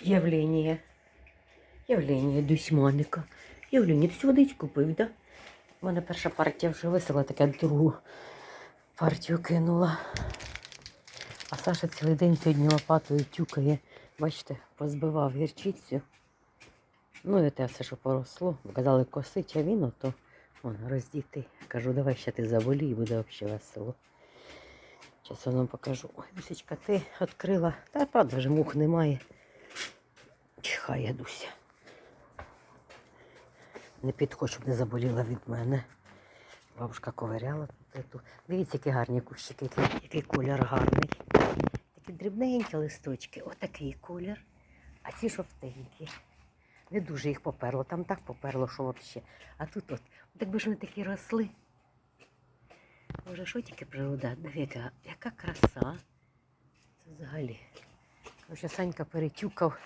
Явлення. Явлення дусьманика. Явлення, ти сьогодні водичку купив, да? У мене перша партія вже висила, таке другу партію кинула. А Саша цілий день сьогодні лопатою тюкає. Бачите, позбивав гірчицю. Ну і те все, що поросло. Казали косить, а він ото вон, роздітий. Кажу, давай ще ти заболій, буде взагалі весело. Зараз вам покажу. Ой, ти відкрила. Та правда вже мух немає. Чихає Дуся. Не підходь, щоб не заболіла від мене. Бабушка ковиряла тут. Дивіться, які гарні кущики, який, колір гарний. Такі дрібненькі листочки, отакий колір. А ці жовтенькі. Не дуже їх поперло. Там так поперло, що взагалі. А тут от, от якби ж вони такі росли. Боже, що тільки природа? Диви, яка, краса. Це взагалі. Санька перетюкав.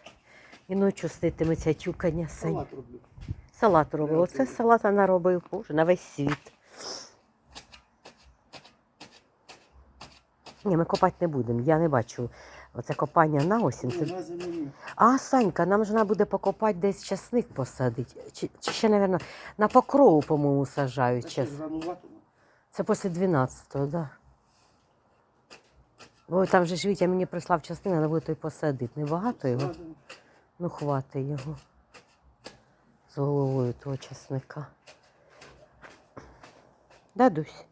І ночі ститиметься тюкання Сань. Салат роблю. Салат робив. Оце роблю. салата наробив Боже, на весь світ. Ні, ми копати не будемо. Я не бачу. Оце копання на осінь. Це... А, Санька, нам ж треба буде покопати десь часник посадити. Чи, чи ще, мабуть, на покрову, по-моєму, саджають Це час. Це після 12-го, так. Да. Бо там же ж Вітя мені прислав частину, треба буде той посадити. Небагато його. Ну, хвати його з головою того часника. Да, Дусь?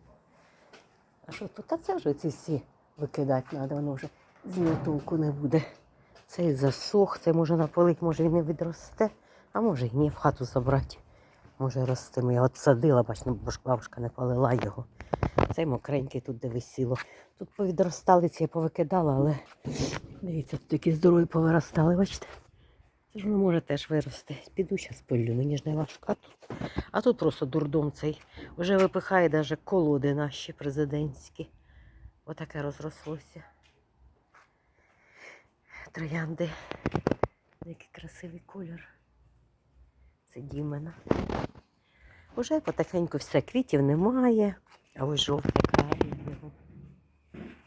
А що тут? А це вже ці всі викидати треба, воно вже з толку не буде. Цей засох, це може наполить, може і не відросте, а може і ні, в хату забрати. Може ростиме. Я от садила, бачно, бо ж бабушка не полила його. Цей мокренький тут де висіло. Тут повідростали ці, я повикидала, але дивіться, тут такі здорові повиростали, бачите? Це ж воно може теж вирости. Піду зараз пилю, мені ж не важко. А тут, а тут просто дурдом цей. Вже випихає навіть колоди наші президентські. Отаке розрослося. Троянди. Який красивий колір. Це Дімена. Уже потихеньку все, квітів немає, а ось жовтий край його.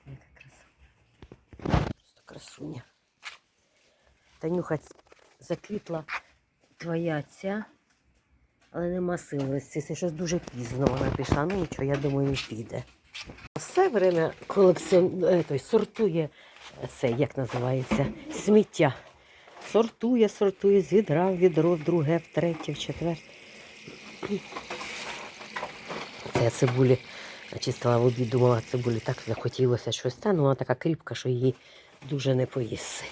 Яка краса. Просто красуня. Танюха ц- заквітла твоя ця, але нема сили. Це щось дуже пізно вона пішла. Ну нічого, я думаю, піде. Все время колекціон... е, той, сортує е, це, як називається, сміття. Сортує, сортує з відра в відро, в друге, в третє, в четверте. Це цибулі начистила в обід, думала, цибулі так захотілося щось. Та ну вона така кріпка, що її дуже не поїси.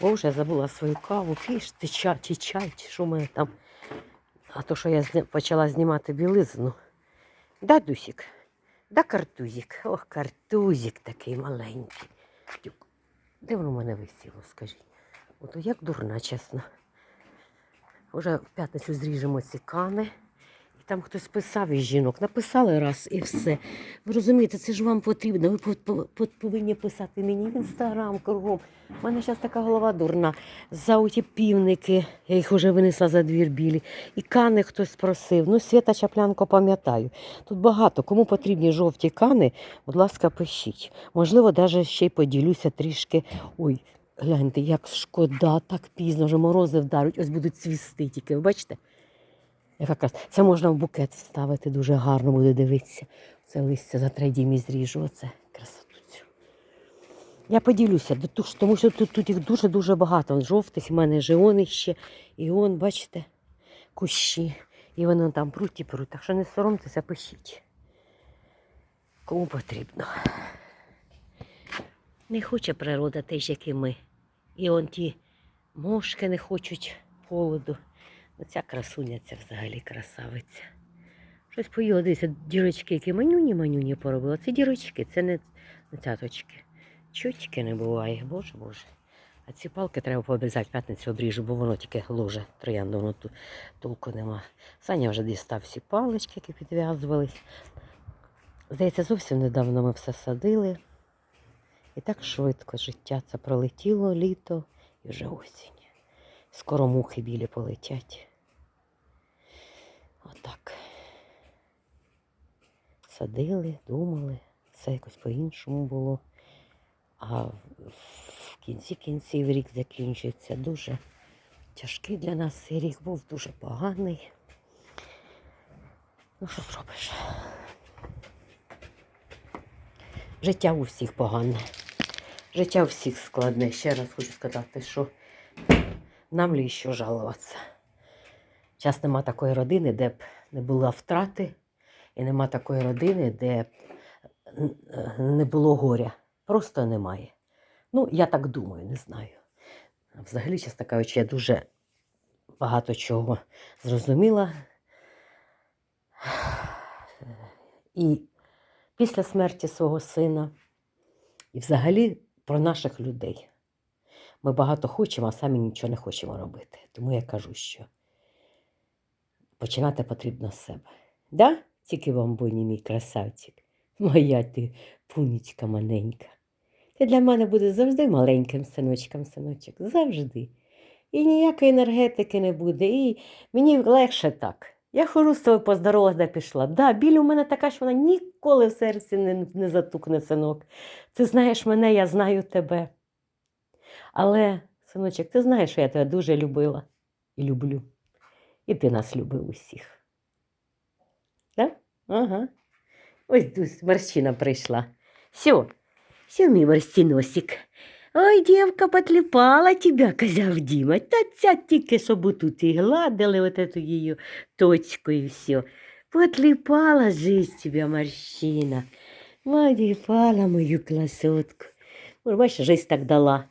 Боже, я забула свою каву, піш, ти чай, чи чай, чи що в мене там. А то, що я почала знімати білизну. Да, Дусік? Да, картузик. Ох, картузик такий маленький. Тюк. Де воно в мене висіло, скажіть? Ото як дурна, чесно. Уже в п'ятницю зріжемо ці кани. Там хтось писав із жінок. Написали раз і все. Ви розумієте, це ж вам потрібно. Ви по- по- по- повинні писати мені в інстаграм кругом. У мене зараз така голова дурна. За оті півники, я їх вже винесла за двір білі. І кани хтось просив. Ну, Свята Чаплянко пам'ятаю. Тут багато. Кому потрібні жовті кани, будь ласка, пишіть. Можливо, навіть ще й поділюся трішки. Ой, гляньте, як шкода, так пізно, вже морози вдарять, ось будуть цвісти тільки. Ви бачите? Яка краса. Це можна в букет ставити, дуже гарно буде дивитися. Це листя за три дімі зріжу. Оце красоту цю. Я поділюся, тому що тут, тут їх дуже-дуже багато. Вон жовтих, в мене жеони ще. І он, бачите, кущі. І вони там пруть і пруть. Так що не соромтеся, пишіть. Кому потрібно. Не хоче природа теж, як і ми. І он ті мошки не хочуть холоду. Оця красуня, ця взагалі красавиця. Щось поїла, дивіться, дірочки, які манюні манюні поробила. Це дірочки, це не, цяточки. Чутки не буває, боже боже. А ці палки треба пообрізати, п'ятницю обріжу, бо воно тільки ложе троянду, воно тут толку нема. Саня вже дістав всі палички, які підв'язувались. Здається, зовсім недавно ми все садили. І так швидко життя це пролетіло літо і вже осінь. Скоро мухи білі полетять. Отак. Садили, думали, все якось по-іншому було. А в кінці кінців рік закінчується дуже тяжкий для нас цей рік був дуже поганий. Ну, що зробиш? Життя у всіх погане. Життя у всіх складне. Ще раз хочу сказати, що нам лі що жалуватися. Час нема такої родини, де б не було втрати, і нема такої родини, де б е, не було горя. Просто немає. Ну, я так думаю, не знаю. Взагалі, чесно кажучи, я дуже багато чого зрозуміла. І після смерті свого сина, і взагалі про наших людей. Ми багато хочемо, а самі нічого не хочемо робити. Тому я кажу, що починати потрібно з себе. Да? Тільки вам боні, мій красавчик. Моя ти пунічка маленька. Ти для мене буде завжди маленьким синочком, синочок. Завжди. І ніякої енергетики не буде. І мені легше так. Я хожу з тобою поздоровалась, де пішла. Да, біль у мене така, що вона ніколи в серці не, не затукне, синок. Ти знаєш мене, я знаю тебе. Але, синочок, ти знаєш, що я тебе дуже любила і люблю. І ти нас любив усіх. Так? Ага. Ось Дусь, Марщина прийшла. Все, все, мій Марстіносик. Ой, дівка, потліпала тебе, казав Діма. Та ця тільки, щоб тут і гладили от эту її точку і все. Потліпала жизнь тебе, Марщина. Потліпала мою красотку. Бачиш, жизнь так дала.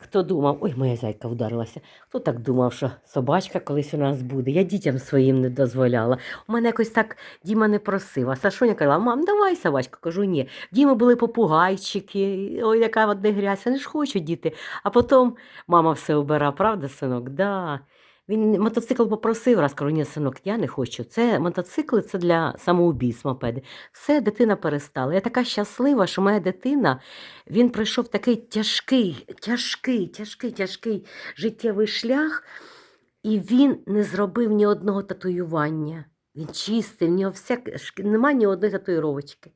Хто думав, ой, моя зайка вдарилася. Хто так думав, що собачка колись у нас буде? Я дітям своїм не дозволяла. У мене якось так Діма не просив. А Сашуня казала, мам, давай собачку. Кажу, ні. Діма були попугайчики, ой, яка одне грязь, вони ж хочуть діти. А потім мама все обирає, правда, синок? Да. Він мотоцикл попросив, раз кажу, ні, синок, я не хочу. Це мотоцикли це для самоубійств мопеди. Все, дитина перестала. Я така щаслива, що моя дитина, він пройшов такий тяжкий, тяжкий, тяжкий, тяжкий життєвий шлях, і він не зробив ні одного татуювання. Він чистий, в нього вся, немає ні одної татуїровочки.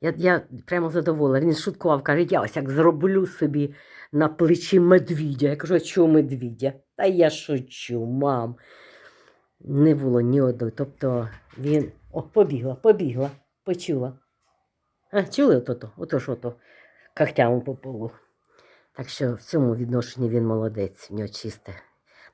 Я, я прямо задоволена. Він шуткував, каже, я ось як зроблю собі на плечі медвідя. Я кажу, а чого медвідя? Та я шучу, мам. Не було ні одної. Тобто він. О, побігла, побігла, почула. А, чули ото-то? Ото ж ото когтями по полу. Так що в цьому відношенні він молодець, в нього чисте.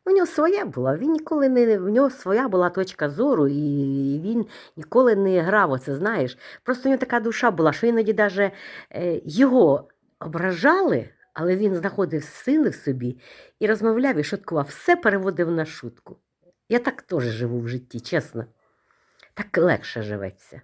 У нього своя була, він ніколи не, в нього своя була точка зору, і він ніколи не грав, оце знаєш. Просто у нього така душа була, що іноді навіть е, його ображали, але він знаходив сили в собі і розмовляв і шуткував, все переводив на шутку. Я так теж живу в житті, чесно. Так легше живеться.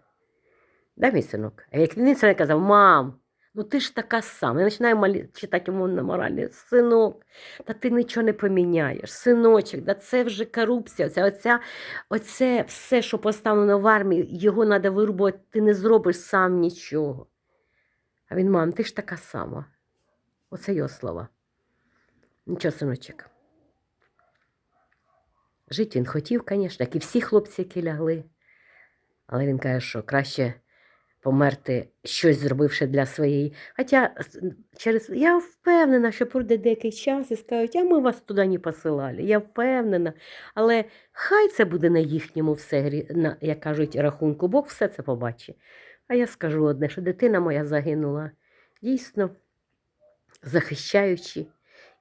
Да, мій синок? А як він це казав, мам, ну ти ж така сама. Я починаю малі... читати на моралі. Синок, та ти нічого не поміняєш. Синочок, да це вже корупція. Оця, оця, оце все, що поставлено в армії, його треба вирубувати, ти не зробиш сам нічого. А він, мам, ти ж така сама. Оце його слова. Нічого, синочок. Жити він хотів, звісно, як і всі хлопці, які лягли. Але він каже, що краще померти щось зробивши для своєї. Хоча через я впевнена, що пройде деякий час і скажуть, а ми вас туди не посилали. Я впевнена. Але хай це буде на їхньому все, на, як кажуть, рахунку. Бог все це побачить. А я скажу одне, що дитина моя загинула дійсно захищаючи,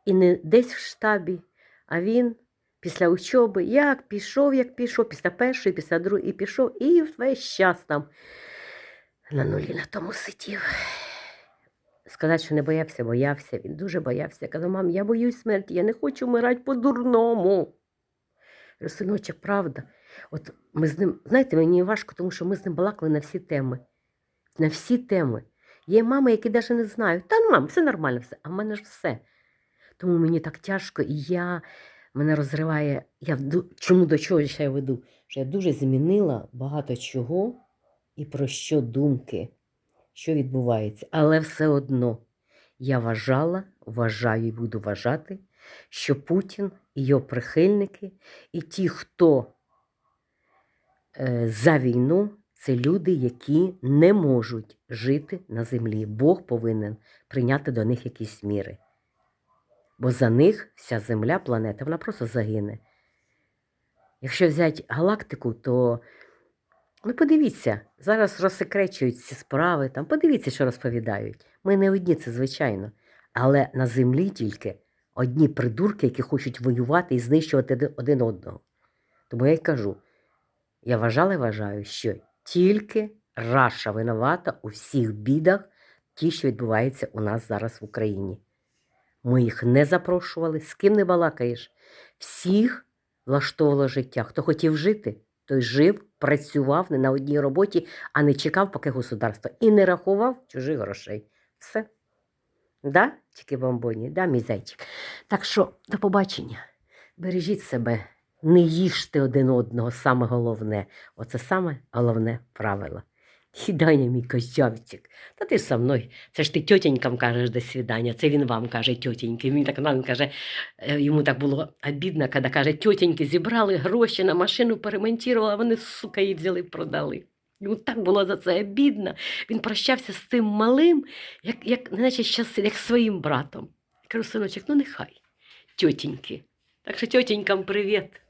і не десь в штабі, а він після учоби, як пішов, як пішов, після першої, після другої, і пішов, і весь час там на нулі на тому сидів. Сказати, що не боявся, боявся. Він дуже боявся. Казав, мам, я боюсь смерті, я не хочу вмирати по-дурному. Синочок, правда. От ми з ним, знаєте, мені важко, тому що ми з ним балакали на всі теми. На всі теми. Є мами, які навіть не знають. Та ну, мам, все нормально, все. А в мене ж все. Тому мені так тяжко, і я мене розриває. Я чому до чого я веду? Що я дуже змінила багато чого і про що думки, що відбувається. Але все одно я вважала, вважаю і буду вважати, що Путін і його прихильники, і ті, хто е, за війну, Це люди, які не можуть жити на землі. Бог повинен прийняти до них якісь міри. Бо за них вся земля, планета, вона просто загине. Якщо взяти галактику, то ну подивіться, зараз розсекречують ці справи, там, подивіться, що розповідають. Ми не одні, це звичайно. Але на землі тільки одні придурки, які хочуть воювати і знищувати один- одного. Тому я й кажу: я вважала і вважаю, що тільки Раша винувата у всіх бідах, ті, що відбуваються у нас зараз в Україні. Ми їх не запрошували, з ким не балакаєш. Всіх влаштовувало життя. Хто хотів жити, той жив, працював не на одній роботі, а не чекав, поки государство, і не рахував чужих грошей. Все. Да, тільки бомбоні, да, мій зайчик. Так що, до побачення. Бережіть себе, не їжте один одного, саме головне. Оце саме головне правило. Даня, мій козявчик, та ти со мною. Це ж ти тьотенькам кажеш до свідання, це він вам каже тьотеньки. Він так він каже, е, йому так було обідно, коли каже, тьотеньки зібрали гроші на машину, перемонтували, а вони, сука, її взяли продали. Йому так було за це обідно. Він прощався з цим малим, як, як, наче щас, як своїм братом. Я кажу, синочок, ну нехай, тьотеньки. Так що тьотенькам привіт.